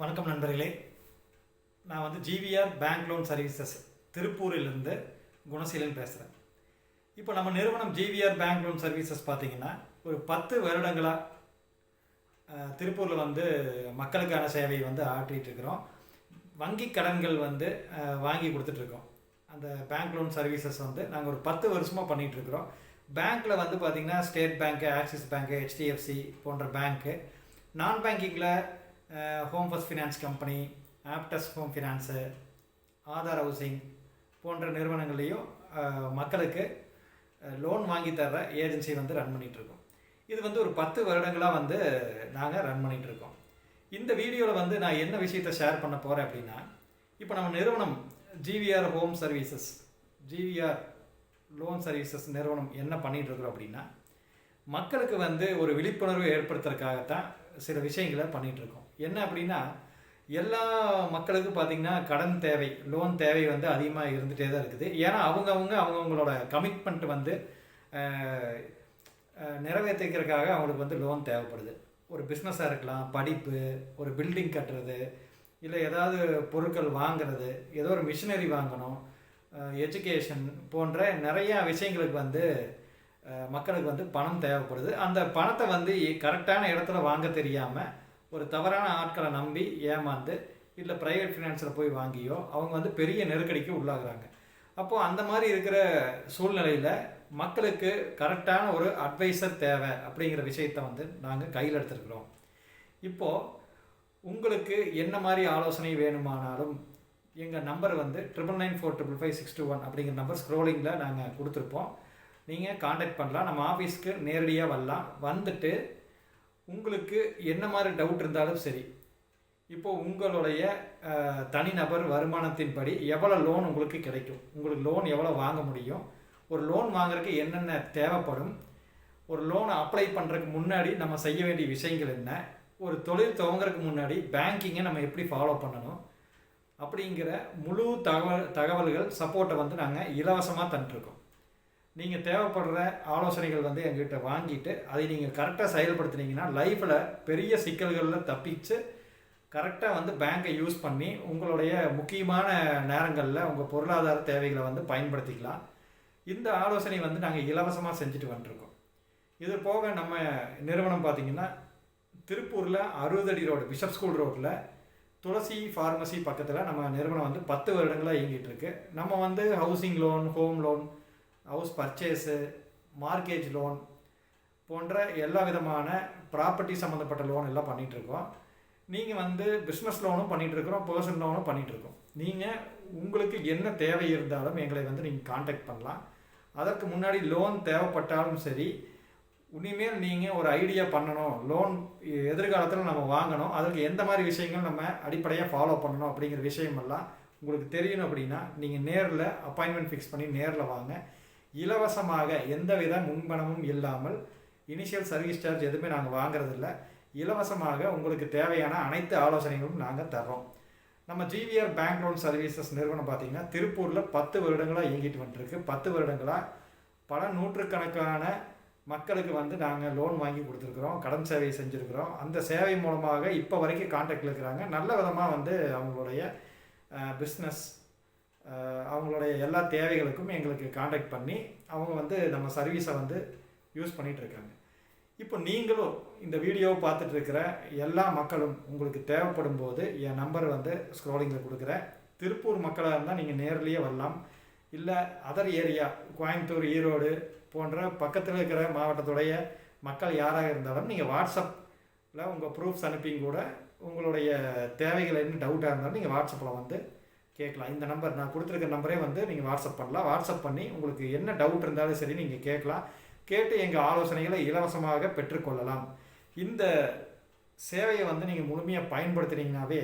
வணக்கம் நண்பர்களே. நான் வந்து ஜிவிஆர் பேங்க் லோன் சர்வீசஸ் திருப்பூரிலிருந்து குணசீலன் பேசுகிறேன் இப்போ நம்ம நிறுவனம் ஜிவிஆர் பேங்க் லோன் சர்வீசஸ் பார்த்திங்கன்னா ஒரு பத்து வருடங்களாக திருப்பூரில் வந்து மக்களுக்கான சேவையை வந்து ஆற்றிட்டு இருக்கிறோம். வங்கி கடன்கள் வந்து வாங்கி கொடுத்துட்ருக்கோம் அந்த பேங்க் லோன் சர்வீசஸ் வந்து நாங்கள் ஒரு பத்து வருஷமாக பண்ணிகிட்ருக்குறோம் பேங்க்கில் வந்து பார்த்திங்கன்னா State bank Axis bank HDFC போன்ற பேங்க்கு நான் பேங்கிங்கில் home first finance company Aptus home finance Aadhaar housing போன்ற நிறுவனங்கள்லேயும் மக்களுக்கு லோன் வாங்கி தர ஏஜென்சி வந்து ரன் பண்ணிகிட்ருக்கோம் இருக்கோம். இது வந்து ஒரு பத்து வருடங்களாக வந்து நாங்கள் ரன் பண்ணிகிட்ருக்கோம் இந்த வீடியோவில் வந்து நான் என்ன விஷயத்தை ஷேர் பண்ண போகிறேன் அப்படின்னா இப்போ நம்ம நிறுவனம் GVR home services GVR loan services நிறுவனம் என்ன பண்ணிகிட்ருக்குறோம் அப்படின்னா மக்களுக்கு வந்து ஒரு விழிப்புணர்வு ஏற்படுத்துறதுக்காகத்தான் சில விஷயங்களை பண்ணிகிட்ருக்கோம் என்ன அப்படின்னா எல்லா மக்களுக்கும் பார்த்திங்கன்னா கடன் தேவை லோன் தேவை வந்து அதிகமாக இருந்துகிட்டே தான் இருக்குது. ஏன்னா அவங்கவுங்க அவங்கவுங்களோட கமிட்மெண்ட் வந்து நிறைவேற்றிக்கிறதுக்காக அவங்களுக்கு வந்து லோன் தேவைப்படுது. ஒரு பிஸ்னஸாக இருக்கலாம் படிப்பு ஒரு பில்டிங் கட்டுறது இல்லை ஏதாவது பொருட்கள் வாங்குறது ஏதோ ஒரு மிஷினரி வாங்கணும் எஜுகேஷன் போன்ற நிறையா விஷயங்களுக்கு வந்து மக்களுக்கு வந்து பணம் தேவைப்படுது. அந்த பணத்தை வந்து கரெக்டான இடத்துல வாங்க தெரியாமல் ஒரு தவறான ஆட்களை நம்பி ஏமாந்து இல்லை ப்ரைவேட் ஃபினான்ஸில் போய் வாங்கியோ அவங்க வந்து பெரிய நெருக்கடிக்கு உள்ளாகுறாங்க. அப்போது அந்த மாதிரி இருக்கிற சூழ்நிலையில் மக்களுக்கு கரெக்டான ஒரு அட்வைசர் தேவை அப்படிங்கிற விஷயத்தை வந்து நாங்கள் கையில் எடுத்துருக்குறோம். இப்போது உங்களுக்கு என்ன மாதிரி ஆலோசனை வேணுமானாலும் எங்கள் நம்பர் வந்து triple nine four triple five six two one அப்படிங்கிற நம்பர் ஸ்க்ரோலிங்கில் நாங்கள் கொடுத்துருப்போம். நீங்கள் காண்டாக்ட் பண்ணலாம். நம்ம ஆஃபீஸ்க்கு நேரடியாக வரலாம். வந்துட்டு உங்களுக்கு என்ன மாதிரி டவுட் இருந்தாலும் சரி இப்போது உங்களுடைய தனிநபர் வருமானத்தின்படி எவ்வளோ லோன் உங்களுக்கு கிடைக்கும்? உங்களுக்கு லோன் எவ்வளோ வாங்க முடியும்? ஒரு லோன் வாங்குறதுக்கு என்னென்ன தேவைப்படும்? ஒரு லோனை அப்ளை பண்ணுறதுக்கு முன்னாடி நம்ம செய்ய வேண்டிய விஷயங்கள் என்ன? ஒரு தொழில் துவங்குறதுக்கு முன்னாடி பேங்கிங்கை நம்ம எப்படி ஃபாலோ பண்ணணும்? அப்படிங்கிற முழு தகவல் தகவல்கள் சப்போர்ட்டை வந்து நாங்கள் இலவசமாக தந்துட்டுருக்கோம் நீங்கள் தேவைப்படுற ஆலோசனைகள் வந்து எங்கிட்ட வாங்கிட்டு அதை நீங்கள் கரெக்டாக செயல்படுத்துனீங்கன்னா லைஃப்பில் பெரிய சிக்கல்களில் தப்பிச்சு கரெக்டாக வந்து பேங்கை யூஸ் பண்ணி உங்களுடைய முக்கியமான நேரங்களில் உங்கள் பொருளாதார தேவைகளை வந்து பயன்படுத்திக்கலாம். இந்த ஆலோசனை வந்து நாங்கள் இலவசமாக செஞ்சுட்டு வந்துருக்கோம். இது போக நம்ம நிறுவனம் பார்த்தீங்கன்னா திருப்பூரில் அறுபதடி ரோடு பிஷப் ஸ்கூல் ரோட்டில் துளசி ஃபார்மசி பக்கத்தில் நம்ம நிறுவனம் வந்து பத்து வருடங்களாக இயங்கிட்டு இருக்கு. நம்ம வந்து housing loan home loan house purchase mortgage loan போன்ற எல்லா விதமான ப்ராப்பர்ட்டி சம்மந்தப்பட்ட லோன் எல்லாம் பண்ணிகிட்ருக்கோம் இருக்கோம். நீங்கள் வந்து பிஸ்னஸ் லோனும் பண்ணிகிட்ருக்குறோம் இருக்கிறோம் பர்சனல் லோனும் பண்ணிகிட்ருக்கோம் நீங்கள் உங்களுக்கு என்ன தேவை இருந்தாலும் எங்களை வந்து நீங்கள் காண்டாக்ட் பண்ணலாம். அதற்கு முன்னாடி லோன் தேவைப்பட்டாலும் சரி இனிமேல் நீங்கள் ஒரு ஐடியா பண்ணணும். லோன் எதிர்காலத்தில் நம்ம வாங்கணும். அதற்கு எந்த மாதிரி விஷயங்கள் நம்ம அடிப்படையாக ஃபாலோ பண்ணணும் அப்படிங்கிற விஷயமெல்லாம் உங்களுக்கு தெரியணும் அப்படின்னா நீங்கள் நேரில் அப்பாயின்மெண்ட் ஃபிக்ஸ் பண்ணி நேரில் வாங்க. இலவசமாக எந்தவித முன்பணமும் இல்லாமல் இனிஷியல் சர்வீஸ் சார்ஜ் எதுவுமே நாங்கள் வாங்குறதில்ல. இலவசமாக உங்களுக்கு தேவையான அனைத்து ஆலோசனைகளும் நாங்கள் தர்றோம். நம்ம ஜிவிஆர் பேங்க் லோன் சர்வீசஸ் நிறுவனம் பார்த்திங்கன்னா திருப்பூரில் பத்து வருடங்களாக இயங்கிட்டு வந்துருக்கு. பத்து வருடங்களாக பல நூற்றுக்கணக்கான மக்களுக்கு வந்து நாங்கள் லோன் வாங்கி கொடுத்துருக்குறோம். கடன் சேவை செஞ்சுருக்குறோம். அந்த சேவை மூலமாக இப்போ வரைக்கும் காண்டாக்டில் இருக்கிறாங்க. நல்ல விதமாக வந்து அவங்களுடைய பிஸ்னஸ் அவங்களுடைய எல்லா தேவைகளுக்கும் எங்களுக்கு காண்டாக்ட் பண்ணி அவங்க வந்து நம்ம சர்வீஸை வந்து யூஸ் பண்ணிகிட்ருக்காங்க இருக்காங்க. இப்போ நீங்களும் இந்த வீடியோவை பார்த்துட்ருக்கிற எல்லா மக்களும் உங்களுக்கு தேவைப்படும் போது என் நம்பர் வந்து ஸ்க்ரோலிங்கில் கொடுக்குறேன். திருப்பூர் மக்களாக இருந்தால் நீங்கள் நேர்லேயே வரலாம். இல்லை அதர் ஏரியா கோயம்புத்தூர் ஈரோடு போன்ற பக்கத்தில் இருக்கிற மாவட்டத்துடைய மக்கள் யாராக இருந்தாலும் நீங்கள் வாட்ஸ்அப்பில் உங்கள் ப்ரூஃப்ஸ் அனுப்பியும் கூட உங்களுடைய தேவைகள் என்ன டவுட்டாக இருந்தாலும் நீங்கள் வாட்ஸ்அப்பில் வந்து கேட்கலாம். இந்த நம்பர் நான் கொடுத்துருக்க நம்பரே வந்து நீங்கள் வாட்ஸ்அப் பண்ணலாம். வாட்ஸ்அப் பண்ணி உங்களுக்கு என்ன டவுட் இருந்தாலும் சரி நீங்கள் கேட்கலாம். கேட்டு எங்கள் ஆலோசனைகளை இலவசமாக பெற்றுக்கொள்ளலாம். இந்த சேவையை வந்து நீங்கள் முழுமையாக பயன்படுத்துனீங்கனாவே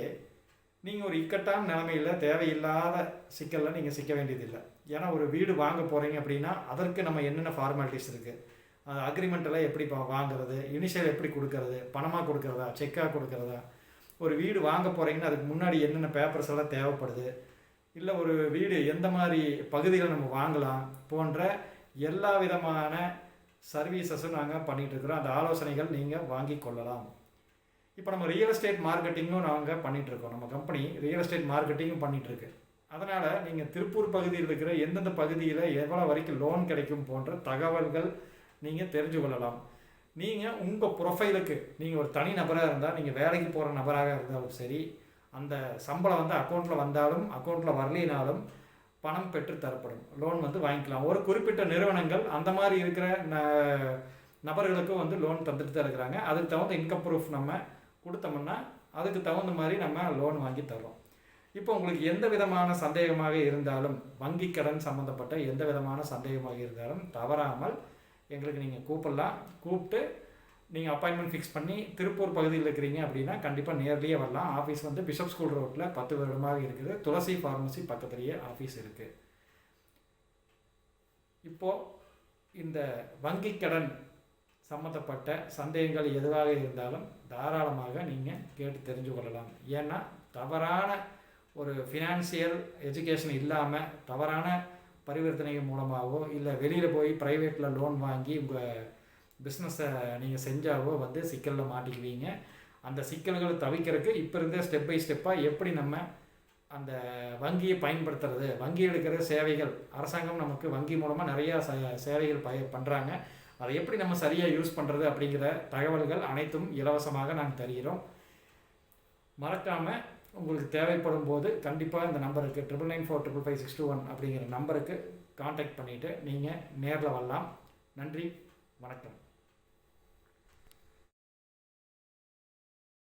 நீங்கள் ஒரு இக்கட்டான நிலைமையில் தேவையில்லாத சிக்கலில் நீங்கள் சிக்க வேண்டியதில்லை. ஏன்னா ஒரு வீடு வாங்க போகிறீங்க அப்படின்னா அதற்கு நம்ம என்னென்ன ஃபார்மாலிட்டிஸ் இருக்குது அது அக்ரிமெண்ட்டெல்லாம் எப்படி வாங்குறது? இனிஷியல் எப்படி கொடுக்கறது? பணமாக கொடுக்குறதா? செக்காக கொடுக்குறதா? ஒரு வீடு வாங்க போகிறீங்கன்னா அதுக்கு முன்னாடி என்னென்ன பேப்பர்ஸ் எல்லாம் தேவைப்படுது? இல்லை ஒரு வீடு எந்த மாதிரி பகுதிகளை நம்ம வாங்கலாம் போன்ற எல்லா விதமான சர்வீசஸும் நாங்கள் பண்ணிகிட்டு இருக்கிறோம். அந்த ஆலோசனைகள் நீங்கள் வாங்கி கொள்ளலாம். இப்போ நம்ம ரியல் எஸ்டேட் மார்க்கெட்டிங்கும் நாங்கள் பண்ணிகிட்ருக்கோம் நம்ம கம்பெனி ரியல் எஸ்டேட் மார்க்கெட்டிங்கும் பண்ணிகிட்ருக்கு அதனால் நீங்கள் திருப்பூர் பகுதியில் இருக்கிற எந்தெந்த பகுதியில் எவ்வளோ வரைக்கும் லோன் கிடைக்கும் போன்ற தகவல்கள் நீங்கள் தெரிஞ்சு கொள்ளலாம். நீங்கள் உங்கள் ப்ரொஃபைலுக்கு நீங்கள் ஒரு தனி நபராக இருந்தால் நீங்கள் வேலைக்கு போகிற நபராக இருந்தாலும் சரி அந்த சம்பளம் வந்து அக்கௌண்ட்டில் வந்தாலும் அக்கௌண்ட்டில் வரலினாலும் பணம் பெற்று தரப்படும். லோன் வந்து வாங்கிக்கலாம். ஒரு குறிப்பிட்ட நிறுவனங்கள் அந்த மாதிரி இருக்கிற ந- நபர்களுக்கும் வந்து லோன் தந்துட்டு தான் இருக்கிறாங்க. அதுக்கு தகுந்த இன்கம் ப்ரூஃப் நம்ம கொடுத்தோம்னா அதுக்கு தகுந்த மாதிரி நம்ம லோன் வாங்கி தர்றோம் இப்போ உங்களுக்கு எந்த விதமான சந்தேகமாக இருந்தாலும் வங்கி கடன் சம்மந்தப்பட்ட எந்த விதமான சந்தேகமாக இருந்தாலும் தவறாமல் எங்களுக்கு நீங்கள் கூப்பிடலாம். கூப்பிட்டு நீங்கள் அப்பாயின்மெண்ட் ஃபிக்ஸ் பண்ணி திருப்பூர் பகுதியில் இருக்கிறீங்க அப்படின்னா கண்டிப்பாக நேர்லேயே வரலாம். ஆஃபீஸ் வந்து பிஷப் ஸ்கூல் ரோட்டில் பத்து வருடமாக இருக்குது. துளசி ஃபார்மசி பக்கத்துலேயே ஆஃபீஸ் இருக்குது இப்போது இந்த வங்கி கடன் சம்மந்தப்பட்ட சந்தேகங்கள் எதுவாக இருந்தாலும் தாராளமாக நீங்கள் கேட்டு தெரிஞ்சு கொள்ளலாம். ஏன்னா தவறான ஒரு ஃபினான்சியல் எஜுகேஷன் இல்லாமல் தவறான பரிவர்த்தனை மூலமாகவோ இல்லை வெளியில் போய் ப்ரைவேட்டில் லோன் வாங்கி உங்கள் பிஸ்னஸை நீங்கள் செஞ்சாவோ வந்து சிக்கலில் மாட்டிக்குவீங்க. அந்த சிக்கல்களை தவிக்கிறதுக்கு இப்போ இருந்தே ஸ்டெப் பை ஸ்டெப்பாக எப்படி நம்ம அந்த வங்கியை பயன்படுத்துறது வங்கி எடுக்கிற சேவைகள் அரசாங்கம் நமக்கு வங்கி மூலமாக நிறையா ச- சேவைகள் பய பண்ணுறாங்க அதை எப்படி நம்ம சரியாக யூஸ் பண்ணுறது அப்படிங்கிற தகவல்கள் அனைத்தும் இலவசமாக நாங்கள் தருகிறோம். மறக்காமல் உங்களுக்கு தேவைப்படும் போது கண்டிப்பாக இந்த நம்பருக்கு triple nine four triple five six two one அப்படிங்கிற நம்பருக்கு காண்டாக்ட் பண்ணிவிட்டு நீங்கள் நேரில் வரலாம். நன்றி. வணக்கம்.